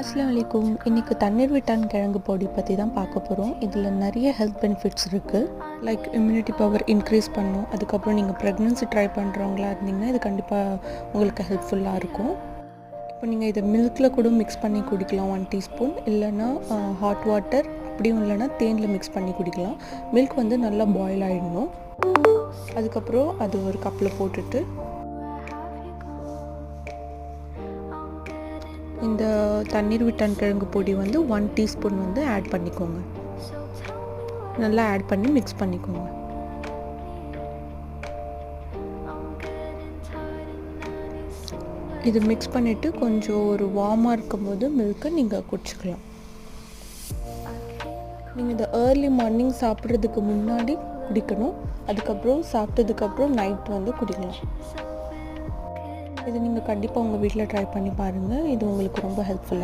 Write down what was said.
அஸ்லாம் வலைக்கும் இன்றைக்கி தண்ணீர் விட்டான் கிழங்கு பொடி பற்றி தான் பார்க்க போகிறோம் இதில் நிறைய ஹெல்த் பெனிஃபிட்ஸ் இருக்குது லைக் இம்யூனிட்டி பவர் இன்க்ரீஸ் பண்ணும். அதுக்கப்புறம் நீங்கள் ப்ரெக்னென்சி ட்ரை பண்ணுறவங்களா இருந்தீங்கன்னா இது கண்டிப்பாக உங்களுக்கு ஹெல்ப்ஃபுல்லாக இருக்கும். இப்போ நீங்கள் இதை மில்கில் கூட மிக்ஸ் பண்ணி குடிக்கலாம் ஒன் டீஸ்பூன் இல்லைன்னா ஹாட் வாட்டர் அப்படியும் இல்லைன்னா தேனில் மிக்ஸ் பண்ணி குடிக்கலாம். மில்க் வந்து நல்லா பாயில் ஆகிடணும் அதுக்கப்புறம் அது ஒரு கப்பில் போட்டுட்டு இந்த தண்ணீர் விட்டான் கிழங்கு பொடி வந்து ஒன் டீஸ்பூன் வந்து ஆட் பண்ணிக்கோங்க. நல்லா ஆட் பண்ணி மிக்ஸ் பண்ணிக்கோங்க. இது மிக்ஸ் பண்ணிவிட்டு கொஞ்சம் ஒரு வார்மாக இருக்கும் போது மில்க்கை நீங்கள் குடிச்சிக்கலாம். நீங்கள் இதை ஏர்லி மார்னிங் சாப்பிட்றதுக்கு முன்னாடி குடிக்கணும். அதுக்கப்புறம் சாப்பிட்டதுக்கப்புறம் நைட் வந்து குடிக்கலாம். இது நீங்கள் கண்டிப்பாக உங்கள் வீட்டில் ட்ரை பண்ணி பாருங்கள் இது உங்களுக்கு ரொம்ப ஹெல்ப்ஃபுல்லாக